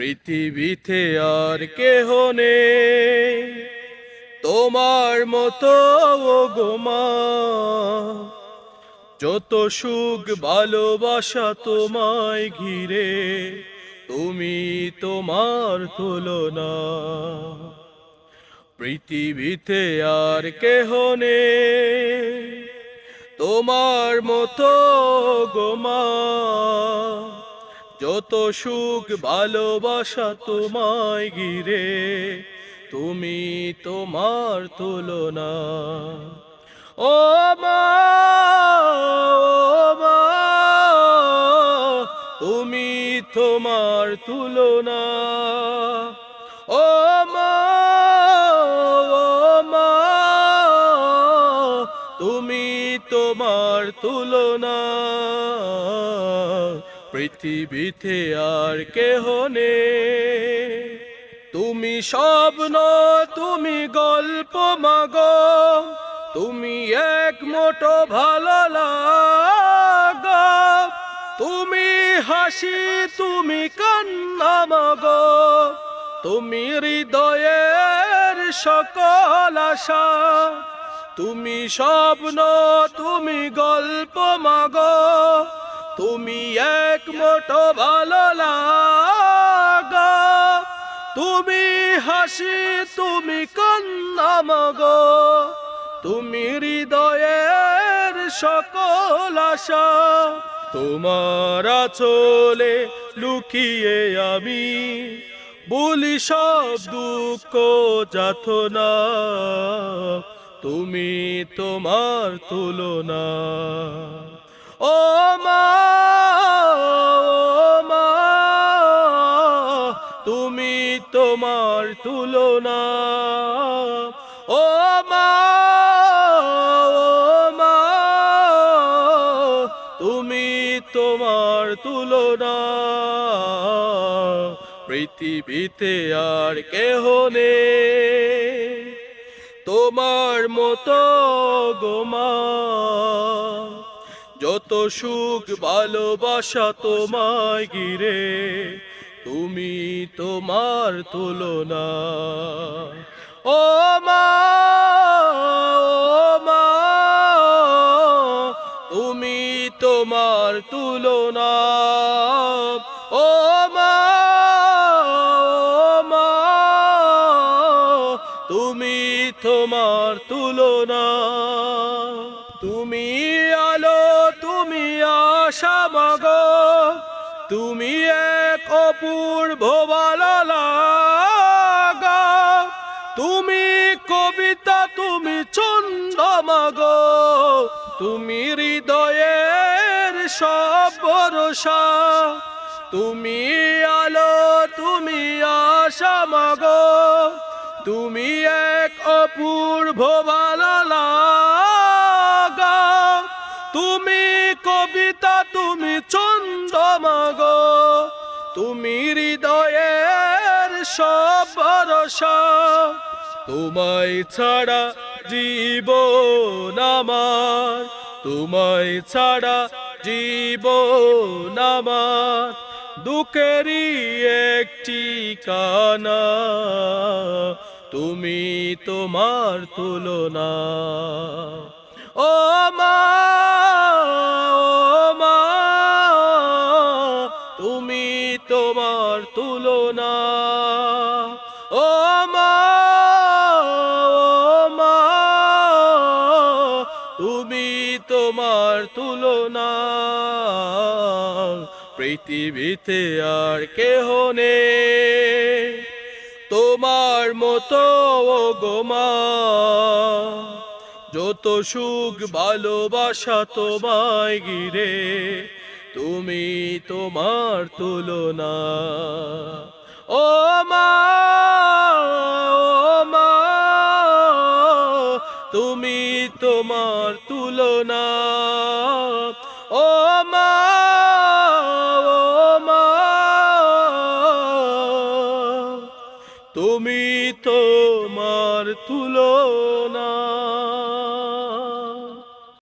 পৃথিবীতে আর কেহ নেই। তোমার মতো গোমা যত সুখ ভালোবাসা তোমায় ঘিরে, তুমি তোমার তুলনা। পৃথিবীতে আর কেহ নেই। তোমার মতো গোমা যত সুখ ভালোবাসা তোমায় গিরে তুমি তোমার তুলনা। ও মা তুমি তোমার তুলনা। ও মা, তুমি তোমার তুলনা। পৃথিবীতে আর কেহ নেই। তুমি স্বপ্ন তুমি গল্প মাগ। তুমি এক মোটো ভালো তুমি হাসি, তুমি কান্না মাগো। তুমি হৃদয়ের সকল আশা। তুমি স্বপ্ন তুমি গল্প মাগো। তুমি এক মোটো ভালো তুমি হাসি, তুমি কান্না মাগো। তুমি হৃদয়ের সকল আশা। তোমার চলে লুকিয়ে আমি। বলি সব দুঃখ যাত না তুমি তোমার তুলনা। ও মা তুমি তোমার তুলনা। ও মা মা, তুমি তোমার তুলনা। পৃথিবীতে আর কেহ নেই। তোমার মতো গোমা যত সুখ ভালোবাসা তোমায় গিরে তুমি তোমার তুলনা। ও মা তুমি তোমার তুলনা। ও মা, তুমি তোমার তুলনা। তুমি আশা মাগো তুমি এক অপূর্ব লাগা তুমি কবিতা, তুমি ছন্দ মাগো। তুমি হৃদয়ের সব ভরসা। তুমি আলো, তুমি আশা মাগো। তুমি এক অপূর্ব লাগা কবিতা তুমি ছন্দ মাগো। তুমি হৃদয়ের সব তোমায় ছাড়া জীবন আমার। তোমায় ছাড়া জীবন আমার। দুঃখেরই একটি কানা। তুমি তোমার তুলনা। ও মা তুমি তোমার তুলনা। ও মা মা, তুমি তোমার তুলনা। পৃথিবীতে আর কেহ নেই। তোমার মতো গোমা যত সুখ ভালোবাসা তোমায় গিরে তুমি তোমার তুলনা। ও মা ও মা, তুমি তোমার তুলনা। ও মা তুমি তোমার তুলনা